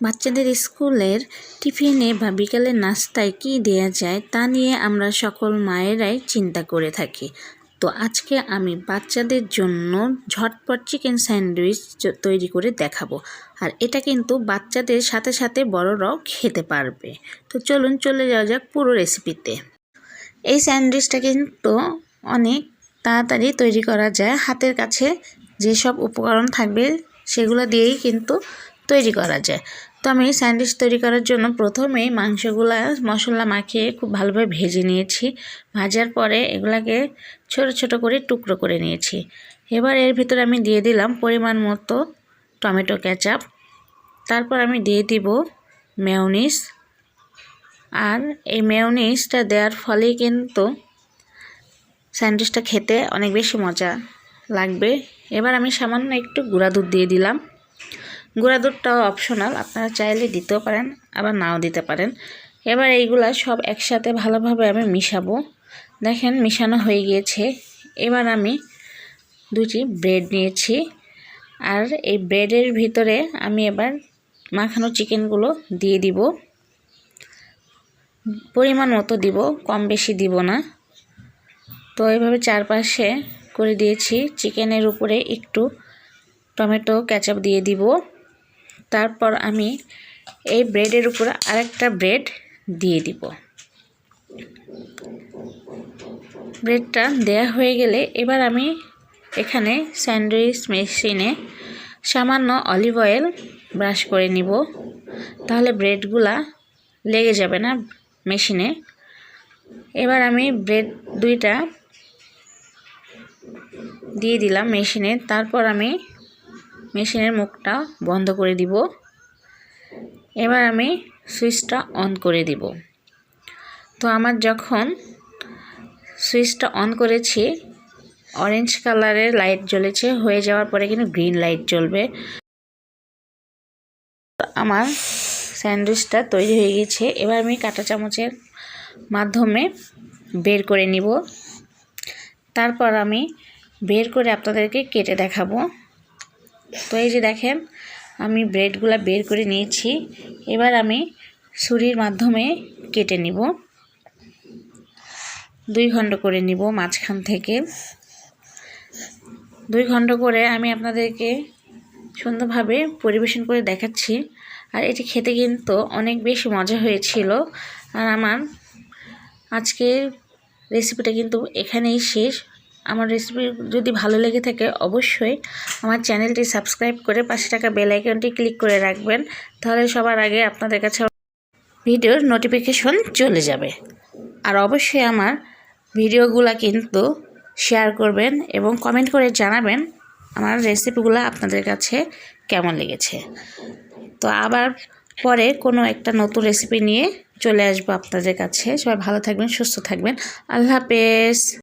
বাচ্চাদের স্কুলের টিফিনে বা বিকালের নাস্তায় কী দেওয়া যায় তা নিয়ে আমরা সকল মায়েরাই চিন্তা করে থাকি। তো আজকে আমি বাচ্চাদের জন্য ঝটপট চিকেন স্যান্ডউইচ তৈরি করে দেখাবো। আর এটা কিন্তু বাচ্চাদের সাথে সাথে বড়রাও খেতে পারবে। তো চলুন চলে যাওয়া যাক পুরো রেসিপিতে। এই স্যান্ডউইচটা কিন্তু অনেক তাড়াতাড়ি তৈরি করা যায়। হাতের কাছে যেসব উপকরণ থাকবে সেগুলো দিয়েই কিন্তু তৈরি করা যায়। তো আমি স্যান্ডউইচ তৈরি করার জন্য প্রথমেই মাংসগুলা, মশলা মাখিয়ে খুব ভালোভাবে ভেজে নিয়েছি। ভাজার পরে এগুলাকে ছোট ছোট করে টুকরো করে নিয়েছি। এবার এর ভিতরে আমি দিয়ে দিলাম পরিমাণ মতো টমেটো কেচাপ। তারপর আমি দিয়ে দিব মেয়নিস আর এই মেয়নিসটা দেওয়ার ফলেই কিন্তু স্যান্ডউইচটা খেতে অনেক বেশি মজা লাগবে। এবার আমি সামান্য একটু গুঁড়া দুধ দিয়ে দিলাম। গুঁড়া দুধটাও অপশনাল আপনারা চাইলে দিতেও পারেন, আবার নাও দিতে পারেন। এবার এইগুলা সব একসাথে ভালোভাবে আমি মিশাবো। দেখেন মিশানো হয়ে গিয়েছে। এবার আমি দুটি ব্রেড নিয়েছি। আর এই ব্রেডের ভিতরে আমি এবার মাখানো চিকেনগুলো দিয়ে দিব। পরিমাণ মতো দিব, কম বেশি দিব না। তো এইভাবে চারপাশে করে দিয়েছি। চিকেনের উপরে একটু টমেটো ক্যাচাপ দিয়ে দিব। তারপর আমি এই ব্রেডের উপরে আরেকটা ব্রেড দিয়ে দিব। ব্রেডটা দেয়া হয়ে গেলে এবার আমি এখানে স্যান্ডউইচ মেশিনে সামান্য অলিভ অয়েল ব্রাশ করে নিব। তাহলে ব্রেডগুলা লেগে যাবে না মেশিনে। এবার আমি ব্রেড দুইটা দিয়ে দিলাম মেশিনে। তারপর আমি মেশিনের মুখটা বন্ধ করে দিব। এবার আমি সুইচটা অন করে দিব। তো আমার যখন সুইচটা অন করেছি অরেঞ্জ কালারের লাইট জ্বলেছে, হয়ে যাওয়ার পরে কিন্তু গ্রিন লাইট জ্বলবে। আমার স্যান্ডউইচটা তৈরি হয়ে গেছে। এবার আমি কাঁটা চামচের মাধ্যমে বের করে নিব। তারপর আমি বের করে আপনাদেরকে কেটে দেখাবো। তো এই যে দেখেন, আমি ব্রেডগুলো বের করে নিয়েছি। এবার আমি ছুরির মাধ্যমে কেটে নিব। দুই খণ্ড করে নিব মাঝখান থেকে। দুই খণ্ড করে আমি আপনাদেরকে সুন্দরভাবে পরিবেশন করে দেখাচ্ছি। আর এটি খেতে কিন্তু অনেক বেশি মজা হয়েছিল। আর আমার আজকের রেসিপিটা কিন্তু এখানেই শেষ। আমার রেসিপি যদি ভালো লেগে থাকে অবশ্যই আমার চ্যানেলটি সাবস্ক্রাইব করে পাশে টাকা বেল আইকনটি ক্লিক করে রাখবেন, তাহলে সবার আগে আপনাদের কাছে ভিডিওর নোটিফিকেশন চলে যাবে। আর অবশ্যই আমার ভিডিওগুলো কিন্তু শেয়ার করবেন এবং কমেন্ট করে জানাবেন আমার রেসিপিগুলো আপনাদের কাছে কেমন লেগেছে। তো আবার পরে কোনো একটা নতুন রেসিপি নিয়ে চলে আসব আপনাদের কাছে। সবাই ভালো থাকবেন, সুস্থ থাকবেন। আল্লাহ হাফেজ।